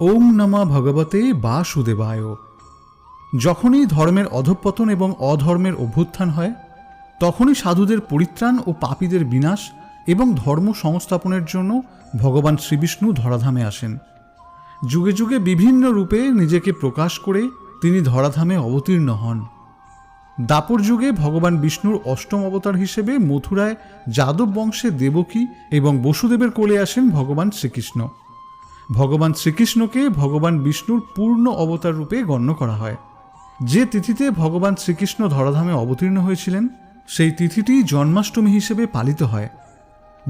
ওম নমা ভগবতে বাসুদেবায়। যখনই ধর্মের অধঃপতন এবং অধর্মের অভ্যুত্থান হয়, তখনই সাধুদের পরিত্রাণ ও পাপীদের বিনাশ এবং ধর্ম সংস্থাপনের জন্য ভগবান শ্রীবিষ্ণু ধরাধামে আসেন। যুগে যুগে বিভিন্ন রূপে নিজেকে প্রকাশ করে তিনি ধরাধামে অবতীর্ণ হন। দাপর যুগে ভগবান বিষ্ণুর অষ্টম অবতার হিসেবে মথুরায় যাদব বংশে দেবকী এবং বসুদেবের কোলে আসেন ভগবান শ্রীকৃষ্ণ। ভগবান শ্রীকৃষ্ণকে ভগবান বিষ্ণুর পূর্ণ অবতার রূপে গণ্য করা হয়। যে তিথিতে ভগবান শ্রীকৃষ্ণ ধরাধামে অবতীর্ণ হয়েছিলেন, সেই তিথিটি জন্মাষ্টমী হিসেবে পালিত হয়।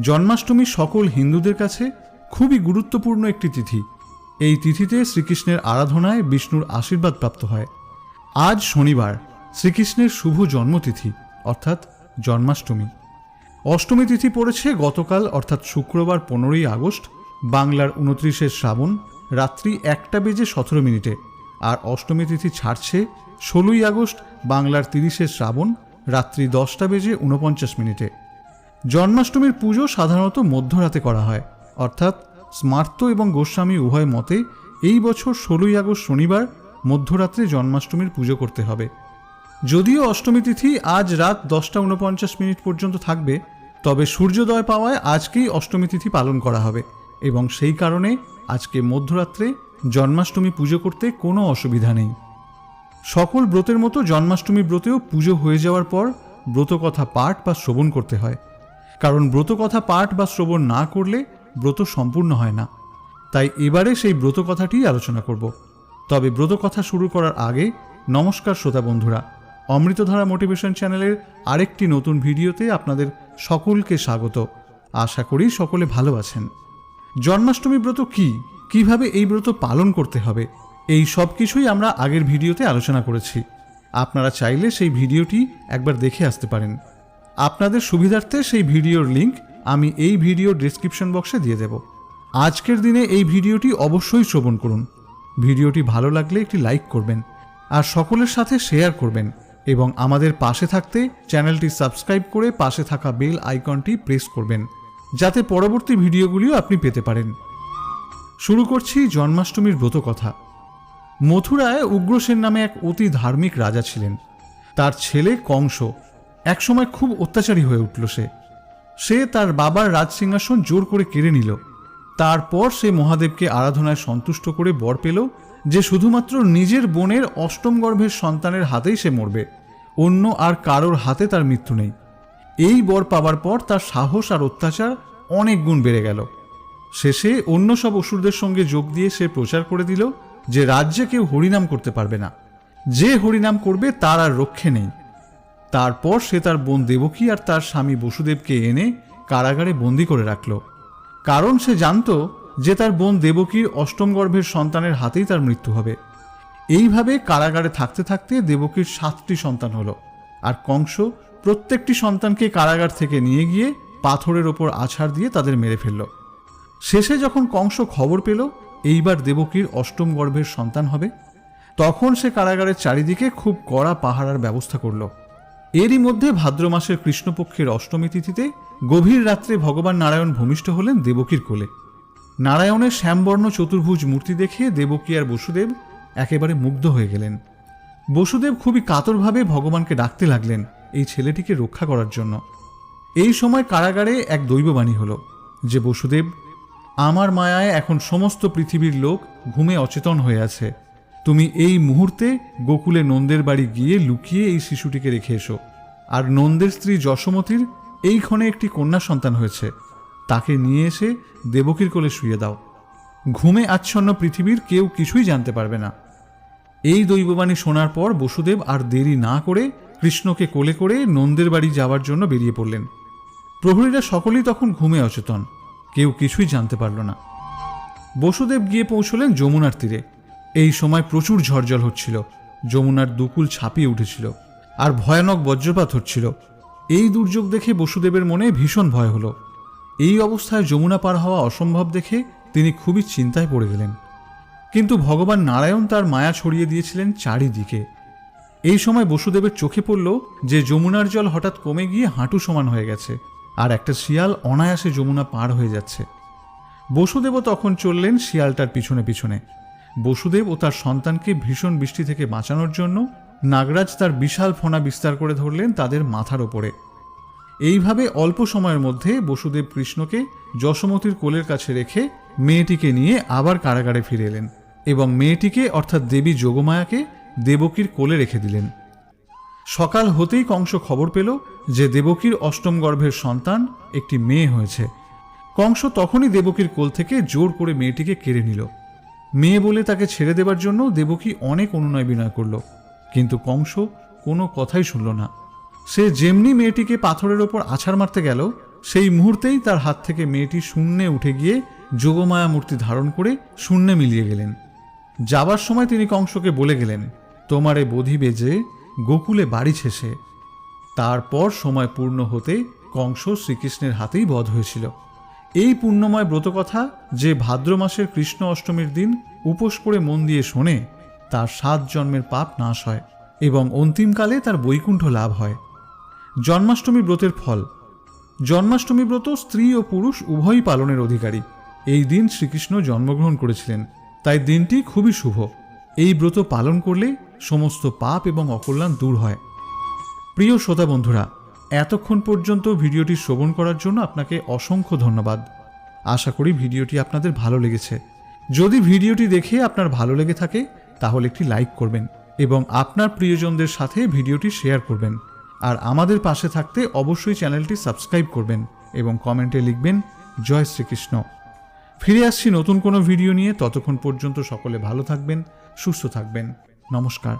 জন্মাষ্টমী সকল হিন্দুদের কাছে খুবই গুরুত্বপূর্ণ একটি তিথি। এই তিথিতে শ্রীকৃষ্ণের আরাধনায় বিষ্ণুর আশীর্বাদ প্রাপ্ত হয়। আজ শনিবার, শ্রীকৃষ্ণের শুভ জন্মতিথি, অর্থাৎ জন্মাষ্টমী। অষ্টমী তিথি পড়েছে গতকাল, অর্থাৎ শুক্রবার পনেরোই আগস্ট বাংলার উনত্রিশে শ্রাবণ, রাত্রি একটা বেজে সতেরো মিনিটে। আর অষ্টমী তিথি ছাড়ছে ষোলোই আগস্ট, বাংলার তিরিশে শ্রাবণ, রাত্রি দশটা বেজে উনপঞ্চাশ মিনিটে। জন্মাষ্টমীর পুজো সাধারণত মধ্যরাতে করা হয়। অর্থাৎ স্মার্ত এবং গোস্বামী উভয় মতে এই বছর ষোলোই আগস্ট শনিবার মধ্যরাত্রে জন্মাষ্টমীর পুজো করতে হবে। যদিও অষ্টমী তিথি আজ রাত দশটা উনপঞ্চাশ মিনিট পর্যন্ত থাকবে, তবে সূর্যোদয় পাওয়ায় আজকেই অষ্টমী তিথি পালন করা হবে। এবং সেই কারণে আজকে মধ্যরাত্রে জন্মাষ্টমী পুজো করতে কোনো অসুবিধা নেই। সকল ব্রতের মতো জন্মাষ্টমী ব্রতেও পুজো হয়ে যাওয়ার পর ব্রতকথা পাঠ বা শ্রবণ করতে হয়। কারণ ব্রতকথা পাঠ বা শ্রবণ না করলে ব্রত সম্পূর্ণ হয় না। তাই এবারে সেই ব্রতকথাটি আলোচনা করব। তবে ব্রতকথা শুরু করার আগে নমস্কার শ্রোতা বন্ধুরা। অমৃতধারা মোটিভেশন চ্যানেলের আরেকটি নতুন ভিডিওতে আপনাদের সকলকে স্বাগত। আশা করি সকলে ভালো আছেন। জন্মাষ্টমী ব্রত কি? কীভাবে এই ব্রত পালন করতে হবে? এই সব কিছুই আমরা আগের ভিডিওতে আলোচনা করেছি। আপনারা চাইলে সেই ভিডিওটি একবার দেখে আসতে পারেন। আপনাদের সুবিধার্থে সেই ভিডিওর লিংক আমি এই ভিডিও ডেসক্রিপশন বক্সে দিয়ে দেব। আজকের দিনে এই ভিডিওটি অবশ্যই শ্রবণ করুন। ভিডিওটি ভালো লাগলে একটি লাইক করবেন আর সকলের সাথে শেয়ার করবেন এবং আমাদের পাশে থাকতে চ্যানেলটি সাবস্ক্রাইব করে পাশে থাকা বেল আইকনটি প্রেস করবেন। যাতে পরবর্তী ভিডিওগুলিও আপনি পেতে পারেন। শুরু করছি জন্মাষ্টমীর ব্রত কথা মথুরায় উগ্রসেন নামে এক অতি ধার্মিক রাজা ছিলেন। তার ছেলে কংস একসময় খুব অত্যাচারী হয়ে উঠল সে। সে তার বাবার রাজসিংহাসন জোর করে কেড়ে নিল। তারপর সে মহাদেবকে আরাধনায় সন্তুষ্ট করে বর পেল যে শুধুমাত্র নিজের বোনের অষ্টম গর্ভের সন্তানের হাতেই সে মরবে, অন্য আর কারোর হাতে তার মৃত্যু নেই। এই বর পাবার পর তার সাহস আর অত্যাচার অনেক গুণ বেড়ে গেল। শেষে অন্য সব অসুরদের সঙ্গে যোগ দিয়ে সে প্রচার করে দিল যে রাজ্যে কেউ হরিনাম করতে পারবে না। যে হরিনাম করবে তার আর রক্ষে নেই। তারপর সে তার বোন দেবকী আর তার স্বামী বসুদেবকে এনে কারাগারে বন্দি করে রাখল। কারণ সে জানতো যে তার বোন দেবকীর অষ্টম গর্ভের সন্তানের হাতেই তার মৃত্যু হবে। এইভাবে কারাগারে থাকতে থাকতে দেবকীর সাতটি সন্তান হলো। আর কংস প্রত্যেকটি সন্তানকে কারাগার থেকে নিয়ে গিয়ে পাথরের ওপর আছাড় দিয়ে তাদের মেরে ফেলল। শেষে যখন কংস খবর পেল, এইবার দেবকীর অষ্টম গর্ভের সন্তান হবে, তখন সে কারাগারের চারিদিকে খুব কড়া পাহারার ব্যবস্থা করল। এরই মধ্যে ভাদ্র মাসের কৃষ্ণপক্ষের অষ্টমী তিথিতে গভীর রাত্রে ভগবান নারায়ণ ভূমিষ্ঠ হলেন দেবকীর কোলে। নারায়ণের শ্যামবর্ণ চতুর্ভুজ মূর্তি দেখে দেবকী আর বসুদেব একেবারে মুগ্ধ হয়ে গেলেন। বসুদেব খুবই কাতরভাবে ভগবানকে ডাকতে লাগলেন। এই ছেলেটিকে রক্ষা করার জন্য। এই সময় কারাগারে এক দৈববাণী হলো যে, বসুদেব, আমার মায়ায় এখন সমস্ত পৃথিবীর লোক ঘুমে অচেতন হয়ে আছে। তুমি এই মুহূর্তে গোকুলে নন্দের বাড়ি গিয়ে লুকিয়ে এই শিশুটিকে রেখে এসো। আর নন্দের স্ত্রী যশোমতির এই ক্ষণে একটি কন্যা সন্তান হয়েছে। তাকে নিয়ে এসে দেবকীর কোলে শুয়ে দাও। ঘুমে আচ্ছন্ন পৃথিবীর কেউ কিছুই জানতে পারবে না। এই দৈববাণী শোনার পর বসুদেব আর দেরি না করে কৃষ্ণকে কোলে করে নন্দের বাড়ি যাওয়ার জন্য বেরিয়ে পড়লেন। প্রহরীরা সকলেই তখন ঘুমে অচেতন। কেউ কিছুই জানতে পারল না। বসুদেব গিয়ে পৌঁছলেন যমুনার তীরে। এই সময় প্রচুর ঝড়জল হচ্ছিল। যমুনার দুকুল ছাপিয়ে উঠেছিল আর ভয়ানক বজ্রপাত হচ্ছিল। এই দুর্যোগ দেখে বসুদেবের মনে ভীষণ ভয় হলো। এই অবস্থায় যমুনা পার হওয়া অসম্ভব দেখে তিনি খুবই চিন্তায় পড়ে গেলেন। কিন্তু ভগবান নারায়ণ তার মায়া ছড়িয়ে দিয়েছিলেন চারিদিকে। এই সময় বসুদেবের চোখে পড়ল যে যমুনার জল হঠাৎ কমে গিয়ে হাঁটু সমান হয়ে গেছে, আর একটা শিয়াল অনায়াসে যমুনা পার হয়ে যাচ্ছে। বসুদেবও তখন চললেন শিয়ালটার পিছনে পিছনে। বসুদেব ও তার সন্তানকে ভীষণ বৃষ্টি থেকে বাঁচানোর জন্য নাগরাজ তার বিশাল ফোনা বিস্তার করে ধরলেন তাদের মাথার ওপরে। এইভাবে অল্প সময়ের মধ্যে বসুদেব কৃষ্ণকে যশোমতীর কোলের কাছে রেখে মেয়েটিকে নিয়ে আবার কারাগারে ফিরে এলেন এবং মেয়েটিকে, অর্থাৎ দেবী যোগমায়াকে দেবকীর কোলে রেখে দিলেন। সকাল হতেই কংস খবর পেল যে দেবকীর অষ্টম গর্ভের সন্তান একটি মেয়ে হয়েছে। কংস তখনই দেবকীর কোল থেকে জোর করে মেয়েটিকে কেড়ে নিল। মেয়ে বলে তাকে ছেড়ে দেবার জন্য দেবকী অনেক অনুনয় বিনয় করল, কিন্তু কংস কোনো কথাই শুনল না। সে যেমনি মেয়েটিকে পাথরের ওপর আছাড় মারতে গেল, সেই মুহূর্তেই তার হাত থেকে মেয়েটি শূন্যে উঠে গিয়ে যোগমায়া মূর্তি ধারণ করে শূন্যে মিলিয়ে গেলেন। যাবার সময় তিনি কংসকে বলে গেলেন, তোমারে বোধি বেজে গোকুলে বাড়ি ছেসে। তারপর সময় পূর্ণ হতে কংস শ্রীকৃষ্ণের হাতেই বধ হয়েছিল। এই পুণ্যময় ব্রতকথা যে ভাদ্র মাসের কৃষ্ণ অষ্টমীর দিন উপোস করে মন দিয়ে শোনে, তার সাত জন্মের পাপ নাশ হয় এবং অন্তিমকালে তার বৈকুণ্ঠ লাভ হয়। জন্মাষ্টমী ব্রতের ফল। জন্মাষ্টমী ব্রত স্ত্রী ও পুরুষ উভয়ই পালনের অধিকারী। এই দিন শ্রীকৃষ্ণ জন্মগ্রহণ করেছিলেন। তাই দিনটি খুবই শুভ। এই ব্রত পালন করলে সমস্ত পাপ এবং অকল্যাণ দূর হয়। প্রিয় শ্রোতা বন্ধুরা, এতক্ষণ পর্যন্ত ভিডিওটি শ্রবণ করার জন্য আপনাকে অসংখ্য ধন্যবাদ। আশা করি ভিডিওটি আপনাদের ভালো লেগেছে। যদি ভিডিওটি দেখে আপনার ভালো লেগে থাকে, তাহলে একটি লাইক করবেন এবং আপনার প্রিয়জনদের সাথে ভিডিওটি শেয়ার করবেন। আর আমাদের পাশে থাকতে অবশ্যই চ্যানেলটি সাবস্ক্রাইব করবেন এবং কমেন্টে লিখবেন, জয় শ্রীকৃষ্ণ। ফিরে আসছি নতুন কোনো ভিডিও নিয়ে। ততক্ষণ পর্যন্ত সকলে ভালো থাকবেন সুস্থ থাকবেন। নমস্কার।